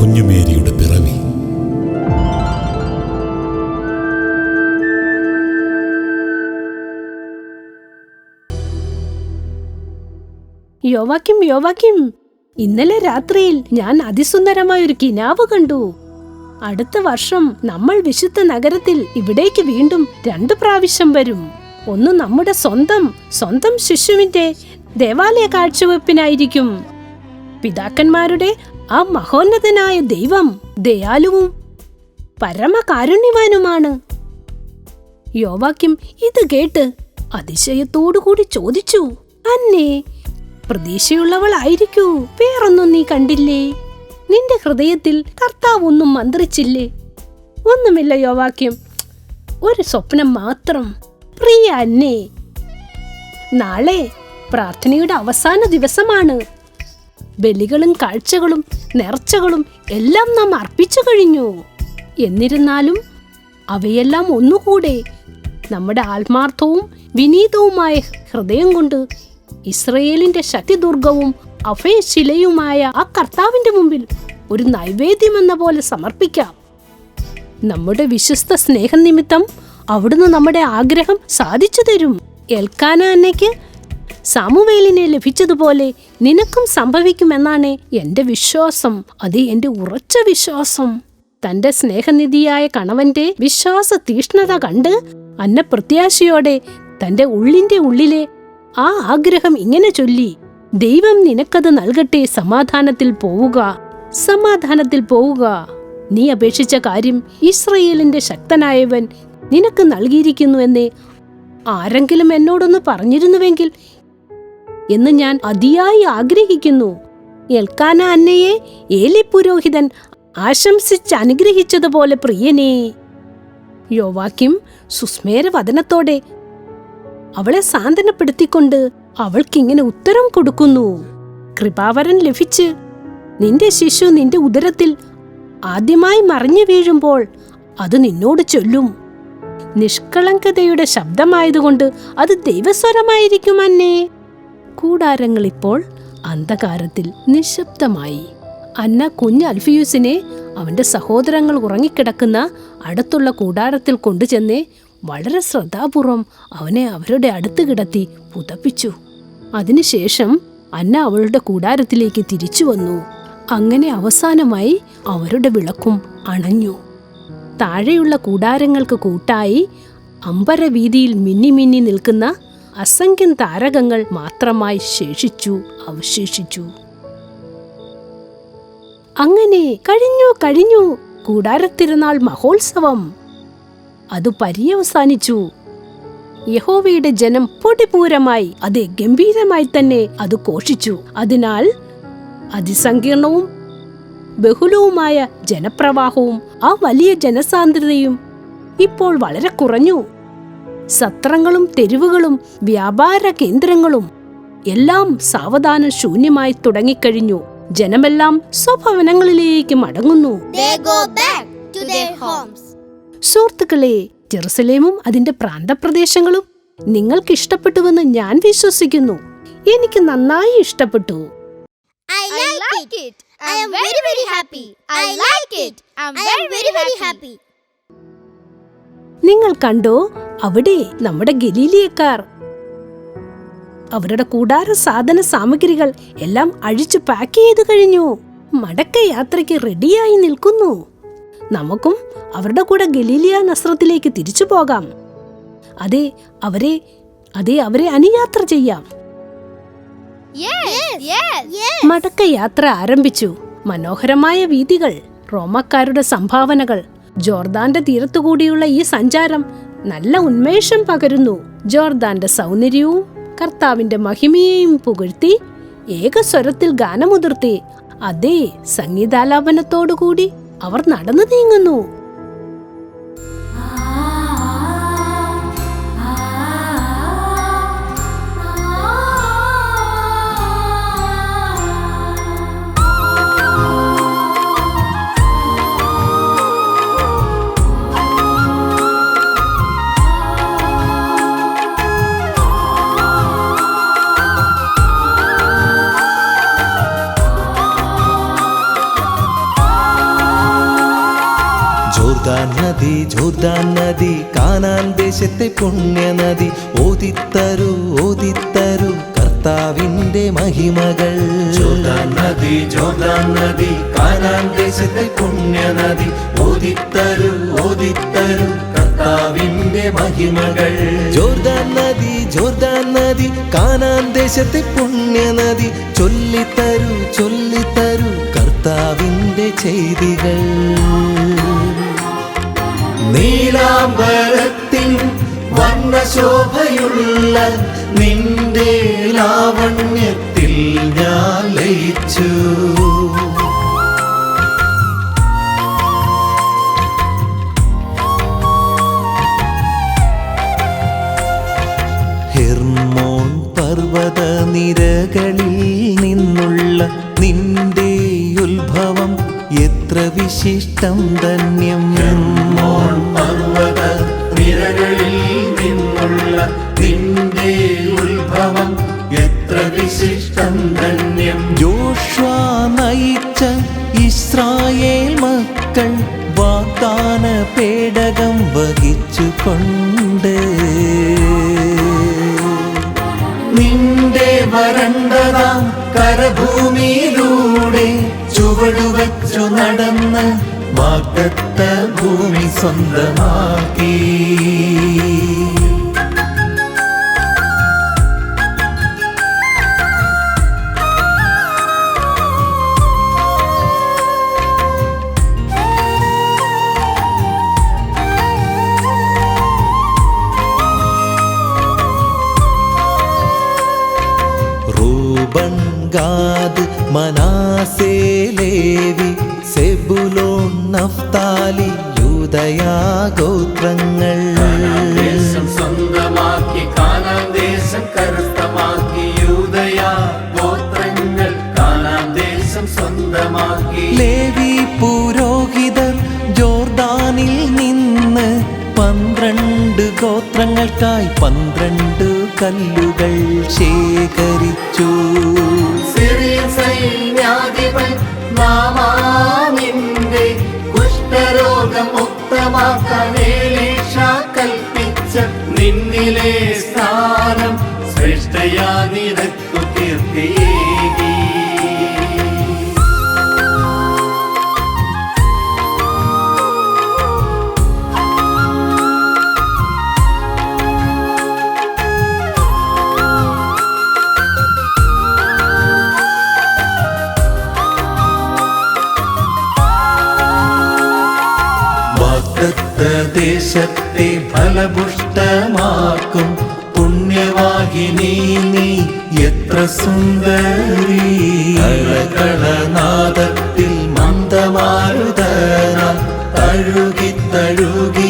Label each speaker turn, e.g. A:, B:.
A: കുഞ്ഞുമേരിയുടെ പിറവി.
B: യോവാക്യം യോവാക്യം. ഇന്നലെ രാത്രിയിൽ ഞാൻ അതിസുന്ദരമായ ഒരു കിനാവ് കണ്ടു. അടുത്ത വർഷം നമ്മൾ വിശുദ്ധ നഗരത്തിൽ ഇവിടേക്ക് വീണ്ടും രണ്ടു പ്രാവശ്യം വരും. ഒന്ന് നമ്മുടെ സ്വന്തം സ്വന്തം ശിശുവിന്റെ ദേവാലയ കാഴ്ചവെപ്പിനായിരിക്കും പിതാക്കന്മാരുടെ ആ മഹോന്നതനായ ദൈവം ദയാലുവും പരമകാരുണ്യവാനുമാണ്. യോവാക്യം ഇത് കേട്ട് അതിശയത്തോടുകൂടി ചോദിച്ചു അന്നേ പ്രതീക്ഷയുള്ളവളായിരിക്കൂ വേറൊന്നും നീ കണ്ടില്ലേ? നിന്റെ ഹൃദയത്തിൽ കർത്താവ് ഒന്നും മന്ത്രിച്ചില്ലേ? ഒന്നുമില്ല യോവാക്യം. ഒരു സ്വപ്നം മാത്രം. പ്രിയ അന്നേ നാളെ പ്രാർത്ഥനയുടെ അവസാന ദിവസമാണ്. ബലികളും കാഴ്ചകളും നേർച്ചകളും എല്ലാം നാം അർപ്പിച്ചു കഴിഞ്ഞു. എന്നിരുന്നാലും അവയെല്ലാം ഒന്നുകൂടെ നമ്മുടെ ആത്മാർത്ഥവും വിനീതവുമായ ഹൃദയം കൊണ്ട് ഇസ്രയേലിന്റെ ശക്തിദുർഗവും അഭയശിലയുമായ ആ കർത്താവിന്റെ മുമ്പിൽ ഒരു നൈവേദ്യം എന്ന പോലെ സമർപ്പിക്കാം. നമ്മുടെ വിശ്വസ്ത സ്നേഹനിമിത്തം അവിടുന്ന് നമ്മുടെ ആഗ്രഹം സാധിച്ചു തരും. ഏൽക്കാന അന്നയ്ക്ക് സാമുവേലിനെ ലഭിച്ചതുപോലെ നിനക്കും സംഭവിക്കുമെന്നാണ് എന്റെ വിശ്വാസം. അത് എന്റെ ഉറച്ച വിശ്വാസം. തന്റെ സ്നേഹനിധിയായ കണവന്റെ വിശ്വാസ തീഷ്ണത കണ്ട് അന്ന പ്രത്യാശയോടെ തന്റെ ഉള്ളിന്റെ ഉള്ളിലെ ആ ആഗ്രഹം ഇങ്ങനെ ചൊല്ലി ദൈവം നിനക്കത് നൽകട്ടെ സമാധാനത്തിൽ പോവുക സമാധാനത്തിൽ പോവുക. നീ അപേക്ഷിച്ച കാര്യം ഇസ്രയേലിന്റെ ശക്തനായവൻ നിനക്ക് നൽകിയിരിക്കുന്നുവെന്നേ ആരെങ്കിലും എന്നോടൊന്ന് പറഞ്ഞിരുന്നുവെങ്കിൽ എന്ന് ഞാൻ അതിയായി ആഗ്രഹിക്കുന്നു. എൽക്കാന അന്നയെ ഏലി പുരോഹിതൻ ആശംസിച്ച് അനുഗ്രഹിച്ചതുപോലെ പ്രിയനേ. യോവാക്യം സുസ്മേരവദനത്തോടെ അവളെ സാന്ത്വനപ്പെടുത്തിക്കൊണ്ട് അവൾക്കിങ്ങനെ ഉത്തരം കൊടുക്കുന്നു. കൃപാവരൻ ലഭിച്ച് നിന്റെ ശിശു നിന്റെ ഉദരത്തിൽ ആദ്യമായി മറിഞ്ഞു വീഴുമ്പോൾ അത് നിന്നോട് ചൊല്ലും. നിഷ്കളങ്കതയുടെ ശബ്ദമായതുകൊണ്ട് അത് ദൈവസ്വരമായിരിക്കും അന്നേ. കൂടാരങ്ങൾ ഇപ്പോൾ അന്ധകാരത്തിൽ നിശബ്ദമായി. അന്ന കുഞ്ഞ് അൽഫിയൂസിനെ അവന്റെ സഹോദരങ്ങൾ ഉറങ്ങിക്കിടക്കുന്ന അടുത്തുള്ള കൂടാരത്തിൽ കൊണ്ടുചെന്ന് വളരെ ശ്രദ്ധാപൂർവം അവനെ അവരുടെ അടുത്ത് കിടത്തി പുതപ്പിച്ചു. അതിനുശേഷം അന്ന അവളുടെ കൂടാരത്തിലേക്ക് തിരിച്ചു വന്നു. അങ്ങനെ അവസാനമായി അവരുടെ വിളക്കും അണഞ്ഞു. താഴെയുള്ള കൂടാരങ്ങൾക്ക് കൂട്ടായി അമ്പരവീതിയിൽ മിന്നി മിന്നി നിൽക്കുന്ന അസംഖ്യം താരകങ്ങൾ മാത്രമായി ശേഷിച്ചു അവശേഷിച്ചു. അങ്ങനെ കഴിഞ്ഞു കഴിഞ്ഞു കൂടാരത്തിരുന്നാൾ മഹോത്സവം. അത് പര്യവസാനിച്ചു. യഹോവയുടെ ജനം പൊടിപൂരമായി അത് ഗംഭീരമായി തന്നെ അത് കോഷിച്ചു അതിനാൽ അതിസങ്കീർണവും ബഹുലവുമായ ജനപ്രവാഹവും ആ വലിയ ജനസാന്ദ്രതയും ഇപ്പോൾ വളരെ കുറഞ്ഞു. സത്രങ്ങളും തെരുവുകളും വ്യാപാര കേന്ദ്രങ്ങളും എല്ലാം സാവധാന ശൂന്യമായി തുടങ്ങിക്കഴിഞ്ഞു ജനമെല്ലാം സ്വഭവനങ്ങളിലേക്ക് മടങ്ങുന്നു. സുഹൃത്തുക്കളെ ജെറുസലേമും അതിന്റെ പ്രാന്തപ്രദേശങ്ങളും നിങ്ങൾക്ക് ഇഷ്ടപ്പെട്ടുവെന്ന് ഞാൻ വിശ്വസിക്കുന്നു എനിക്ക് നന്നായി ഇഷ്ടപ്പെട്ടു
C: I like, it. I am very very happy. I like it. I'm very very happy.
B: നിങ്ങൾ കണ്ടോ അവിടെ നമ്മുടെ ഗലീലിയക്കാർ അവരുടെ കൂടാര സാധന സാമഗ്രികൾ എല്ലാം അഴിച്ചു പാക്ക് ചെയ്തു കഴിഞ്ഞു മടക്ക യാത്രയ്ക്ക് റെഡിയായി നിൽക്കുന്നു നമുക്കും അവരുടെ കൂടെ ഗലീലിയ നസ്രത്തിലേക്ക് തിരിച്ചു പോകാം അതെ അവരെ അതെ അവരെ അനുയാത്ര ചെയ്യാം
C: Yes. Yes. Yes.
B: മടക്ക യാത്ര ആരംഭിച്ചു മനോഹരമായ വീതികൾ റോമക്കാരുടെ സംഭാവനകൾ ജോർദാന്റെ തീരത്തുകൂടിയുള്ള ഈ സഞ്ചാരം നല്ല ഉന്മേഷം പകരുന്നു. ജോർദാന്റെ സൗന്ദര്യവും കർത്താവിന്റെ മഹിമയെയും പുകഴ്ത്തി ഏകസ്വരത്തിൽ ഗാനമുതിർത്തി അതേ സംഗീതാലാപനത്തോടുകൂടി അവർ നടന്നു നീങ്ങുന്നു.
D: ജോർദാൻ നദി ജോർദാൻ നദി കാനാൻ ദേശത്തെ പുണ്യ നദി ഓതിത്തരു ഓതിത്തരു കർത്താവിന്റെ മഹിമകൾ. ജോർദാൻ നദി ജോർദാൻ നദി കാനാൻ ദേശത്തെ പുണ്യ നദി ഓതിത്തരു ഓതിത്തരു കർത്താവിന്റെ മഹിമകൾ. ജോർദാൻ നദി ജോർദാൻ നദി കാനാൻ ദേശത്തെ പുണ്യ നദി ചൊല്ലിത്തരു ചൊല്ലിത്തരു കർത്താവിന്റെ ചെയ്തികൾ. നീലാംബരത്തിൻ വർണശോഭയുള്ള നിന്റെ ലാവണ്യത്തിൽ ഞാൻ ലയിച്ചു. ഹെർമോൺ പർവത നിരകളിൽ നിന്നുള്ള നിന്റെ ഉത്ഭവം എത്ര വിശിഷ്ടം ധന്യം. പർവത നിരകളിൽ നിന്നുള്ള നിന്റെ ഉത്ഭവം എത്ര വിശിഷ്ടം ധന്യം. ജോഷ്വ നയിച്ച ഇസ്രായേൽ മക്കൾ വാഗ്ദാന പേടകം വഹിച്ചുകൊണ്ട്. നിന്റെ വരണ്ടതാം കരഭൂമിയിലൂടെ ചുവടുവച്ചു നടന്ന് വാക്കത്ത ഭൂമി സ്വന്തമാക്കി. റൂബൻ ഗാദ് മനാസേ യൂദയാ ഗോത്രങ്ങൾ
E: ദേശം സ്വന്തമാക്കി കാനാൻ ദേശം കരസ്ഥമാക്കി യൂദയ ഗോത്രങ്ങൾ കാനാൻ ദേശം സ്വന്തമാക്കി.
D: ലേവി പുരോഹിതർ ജോർദാനിൽ നിന്ന് പന്ത്രണ്ട് ഗോത്രങ്ങൾക്കായി പന്ത്രണ്ട് കല്ലുകൾ ശേഖരിച്ചു.
E: സിറിയൻ സൈന്യാധിപൻ നാമാമിന്റെ കുഷ്ഠരോഗം ഏലീഷ കൽപ്പിച്ച നിന്നിലെ സ്ഥാനം ശ്രേഷ്ഠയാ നിരക്കു കീർത്തിയേകി
D: ദേശത്തെ ഫലപുഷ്ടമാക്കും പുണ്യവാഹിനി നീ എത്ര സുന്ദരി. കളകളനാദത്തിൽ മന്ദമാരുതന തഴുകി തഴുകി